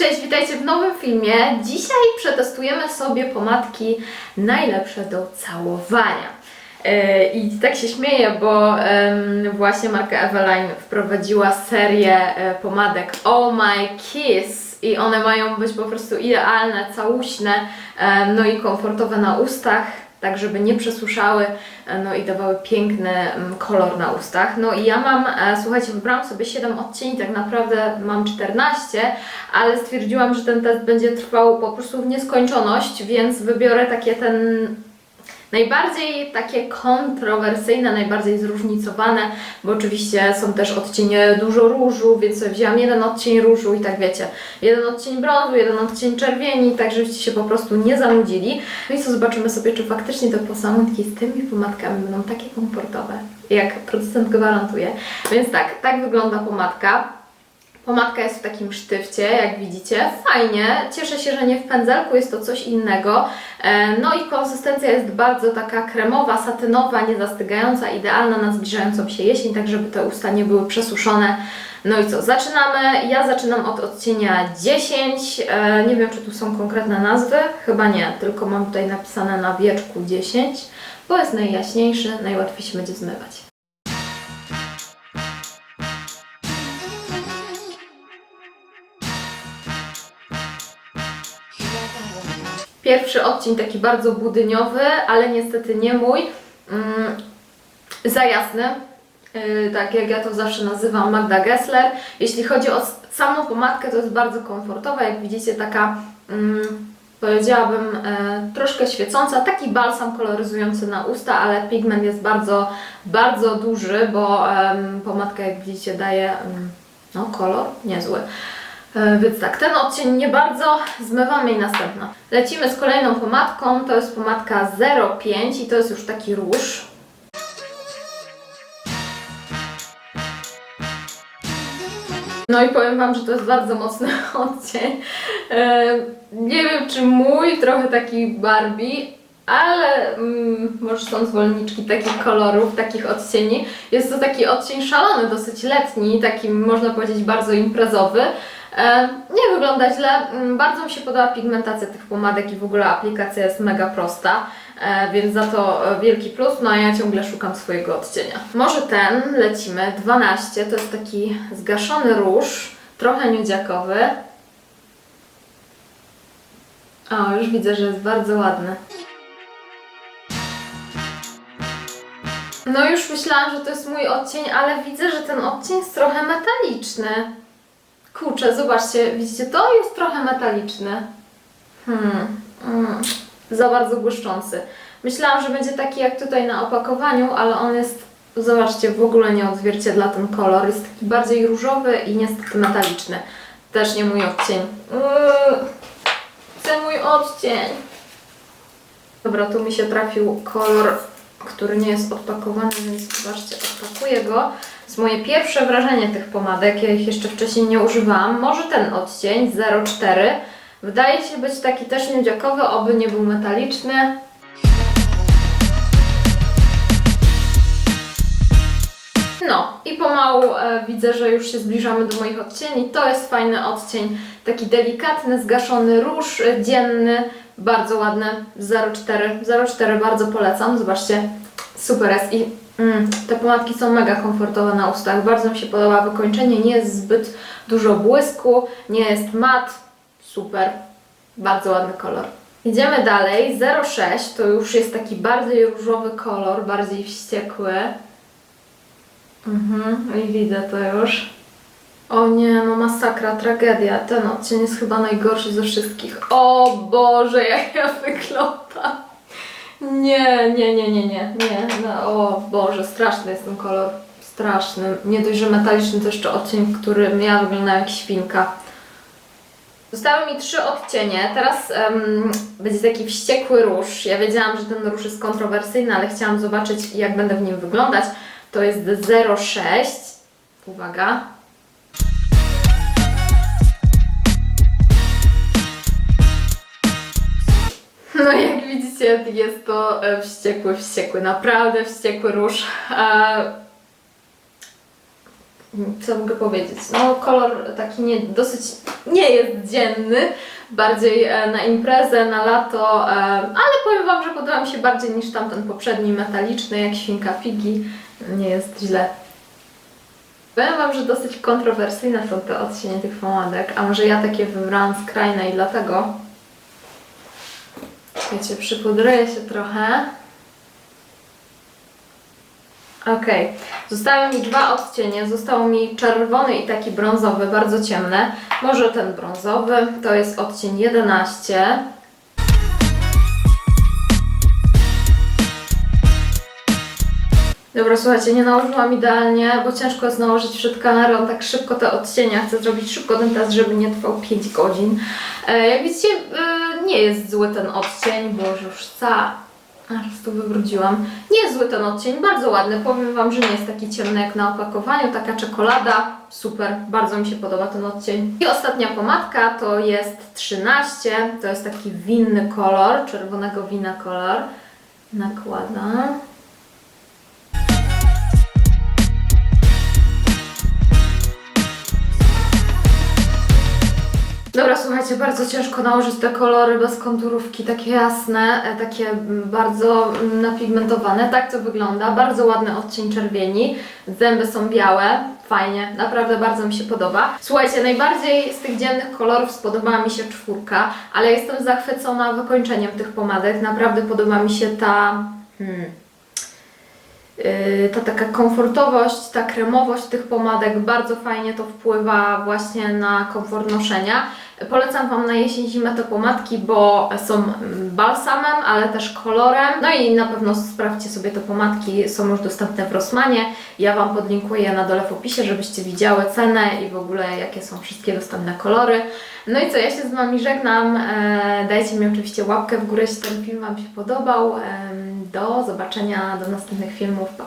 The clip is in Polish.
Cześć, witajcie w nowym filmie. Dzisiaj przetestujemy sobie pomadki najlepsze do całowania. Yy, I tak się śmieję, bo właśnie marka Eveline wprowadziła serię e, pomadek All My Kiss i one mają być po prostu idealne, całuśne, e, no i komfortowe na ustach, tak żeby nie przesuszały, e, no i dawały piękny mm, kolor na ustach. No i ja mam, e, słuchajcie, wybrałam sobie 7 odcieni, tak naprawdę mam 14, ale stwierdziłam, że ten test będzie trwał po prostu w nieskończoność, więc wybiorę takie ten najbardziej takie kontrowersyjne, najbardziej zróżnicowane, bo oczywiście są też odcienie dużo różu, więc sobie wzięłam jeden odcień różu i tak wiecie, jeden odcień brązu, jeden odcień czerwieni, tak żebyście się po prostu nie zanudzili. No i co, zobaczymy sobie, czy faktycznie te posamotki z tymi pomadkami będą takie komfortowe, jak producent gwarantuje. Więc tak, tak wygląda pomadka. Pomadka jest w takim sztywcie, jak widzicie. Fajnie. Cieszę się, że nie w pędzelku, jest to coś innego. E, No i konsystencja jest bardzo taka kremowa, satynowa, niezastygająca, idealna na zbliżającą się jesień, tak żeby te usta nie były przesuszone. No i co, zaczynamy. Ja zaczynam od odcienia 10. E, Nie wiem, czy tu są konkretne nazwy. Chyba nie, tylko mam tutaj napisane na wieczku 10, bo jest najjaśniejszy, najłatwiej się będzie zmywać. Pierwszy odcień taki bardzo budyniowy, ale niestety nie mój. Mm, za jasny, yy, tak jak ja to zawsze nazywam Magda Gessler. Jeśli chodzi o samą pomadkę, to jest bardzo komfortowa. Jak widzicie, taka mm, powiedziałabym e, troszkę świecąca, taki balsam koloryzujący na usta, ale pigment jest bardzo, bardzo duży, bo pomadka, jak widzicie, daje em, no, kolor niezły. E, Więc tak, ten odcień nie bardzo, zmywamy i następna. Lecimy z kolejną pomadką, to jest pomadka 05 i to jest już taki róż. No i powiem Wam, że to jest bardzo mocny odcień. E, nie wiem czy mój, trochę taki Barbie, ale mm, może są zwolenniczki takich kolorów, takich odcieni. Jest to taki odcień szalony, dosyć letni, taki można powiedzieć bardzo imprezowy. E, nie wygląda źle, mm, bardzo mi się podoba pigmentacja tych pomadek i w ogóle aplikacja jest mega prosta, e, więc za to e, wielki plus, no a ja ciągle szukam swojego odcienia. Może ten, lecimy, 12, to jest taki zgaszony róż, trochę nudziakowy. O, już widzę, że jest bardzo ładny. No już myślałam, że to jest mój odcień, ale widzę, że ten odcień jest trochę metaliczny. Kurczę, zobaczcie, widzicie, to jest trochę metaliczny. Hmm, mm, za bardzo błyszczący. Myślałam, że będzie taki jak tutaj na opakowaniu, ale on jest, zobaczcie, w ogóle nie odzwierciedla ten kolor. Jest taki bardziej różowy i niestety metaliczny. Też nie mój odcień. Yy, chcę mój odcień. Dobra, tu mi się trafił kolor, który nie jest odpakowany, więc zobaczcie, odpakuję go. Moje pierwsze wrażenie tych pomadek, ja ich jeszcze wcześniej nie używałam. Może ten odcień 04. Wydaje się być taki też miodziakowy, oby nie był metaliczny. No i pomału e, widzę, że już się zbliżamy do moich odcieni. To jest fajny odcień, taki delikatny, zgaszony róż e, dzienny, bardzo ładny, 04. 04 bardzo polecam, zobaczcie, super jest i mm, te pomadki są mega komfortowe na ustach. Bardzo mi się podoba wykończenie, nie jest zbyt dużo błysku, nie jest mat, super, bardzo ładny kolor. Idziemy dalej, 06 to już jest taki bardziej różowy kolor, bardziej wściekły. Mhm, i widzę to już. O nie, no masakra, tragedia. Ten odcień jest chyba najgorszy ze wszystkich. O Boże, jak ja wyglądam. Nie, nie, nie, nie, nie, nie. No, o Boże, straszny jest ten kolor. Straszny. Nie dość, że metaliczny, to jeszcze odcień, w którym ja wyglądam jak świnka. Zostały mi trzy odcienie. Teraz em, będzie taki wściekły róż. Ja wiedziałam, że ten róż jest kontrowersyjny, ale chciałam zobaczyć, jak będę w nim wyglądać. To jest 06. Uwaga. No jak widzicie, jest to e, wściekły, wściekły, naprawdę wściekły róż. E, co mogę powiedzieć, no kolor taki nie, dosyć nie jest dzienny, bardziej e, na imprezę, na lato, ale powiem Wam, że podoba mi się bardziej niż tamten poprzedni metaliczny, jak świnka figi, nie jest źle. Powiem Wam, że dosyć kontrowersyjne są te odcienie tych pomadek, a może ja takie wybrałam skrajne i dlatego Wiecie, przypudruję się trochę. Okej, zostały mi dwa odcienie. Został mi czerwony i taki brązowy, bardzo ciemny. Może ten brązowy, to jest odcień 11. Dobra, słuchajcie, nie nałożyłam idealnie, bo ciężko jest nałożyć przed kamerą tak szybko te odcienia. Chcę zrobić szybko ten test, żeby nie trwał 5 godzin. E, jak widzicie, e, nie jest zły ten odcień, bo już ca... Aż tu wybrudziłam. Nie jest zły ten odcień, bardzo ładny. Powiem Wam, że nie jest taki ciemny jak na opakowaniu. Taka czekolada, super, bardzo mi się podoba ten odcień. I ostatnia pomadka to jest 13. To jest taki winny kolor, czerwonego wina kolor. Nakładam. Dobra, słuchajcie, bardzo ciężko nałożyć te kolory bez konturówki, takie jasne, e, takie bardzo napigmentowane. Tak to wygląda. Bardzo ładny odcień czerwieni. Zęby są białe. Fajnie, naprawdę bardzo mi się podoba. Słuchajcie, najbardziej z tych dziennych kolorów spodobała mi się czwórka, ale jestem zachwycona wykończeniem tych pomadek. Naprawdę podoba mi się ta... Hmm, ta taka komfortowość, ta kremowość tych pomadek bardzo fajnie to wpływa właśnie na komfort noszenia. Polecam Wam na jesień, zimę te pomadki, bo są balsamem, ale też kolorem. No i na pewno sprawdźcie sobie te pomadki, są już dostępne w Rossmanie. Ja Wam podlinkuję na dole w opisie, żebyście widziały cenę i w ogóle jakie są wszystkie dostępne kolory. No i co, ja się z Wami żegnam. E, Dajcie mi oczywiście łapkę w górę, jeśli ten film Wam się podobał. Do zobaczenia do następnych filmów. Pa.